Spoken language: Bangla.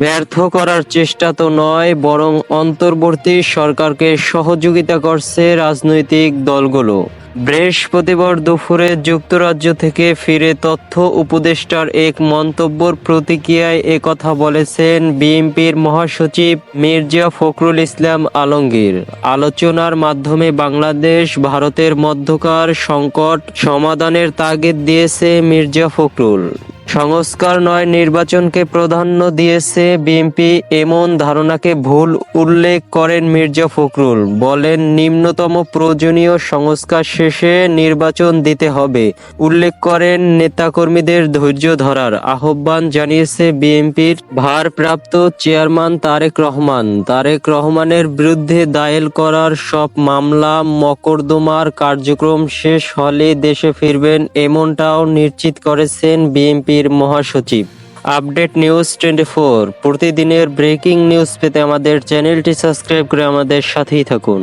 ব্যর্থ করার চেষ্টা তো নয়, বরং অন্তর্বর্তী সরকারকে সহযোগিতা করছে রাজনৈতিক দলগুলো। বৃহস্পতিবার দুপুরে যুক্তরাজ্য থেকে ফিরে তথ্য উপদেষ্টার এক মন্তব্যর প্রতিক্রিয়ায় একথা বলেছেন বিএনপির মহাসচিব মির্জা ফখরুল ইসলাম আলমগীর। আলোচনার মাধ্যমে বাংলাদেশ ভারতের মধ্যকার সংকট সমাধানের তাগিদ দিয়েছে মির্জা ফখরুল। সংস্কার নয়, নির্বাচনকে প্রাধান্য দিয়েছে বিএনপি এমন ধারণাকে ভুল উল্লেখ করেন মির্জা ফখরুল। বলেন, নিম্নতম প্রয়োজনীয় সংস্কার শেষে নির্বাচন দিতে হবে। উল্লেখ করেন, নেতাকর্মীদের ধৈর্য ধরার আহ্বান জানিয়েছে বিএনপির ভারপ্রাপ্ত চেয়ারম্যান তারেক রহমান। তারেক রহমানের বিরুদ্ধে দায়ের করার সব মামলা, মকদ্দমার কার্যক্রম শেষ হলে দেশে ফিরবেন, এমনটাও নিশ্চিত করেছেন বিএনপির মহাসচিব। আপডেট নিউজ টোয়েন্টি ফোর, প্রতিদিনের ব্রেকিং নিউজ পেতে আমাদের চ্যানেলটি সাবস্ক্রাইব করে আমাদের সাথেই থাকুন।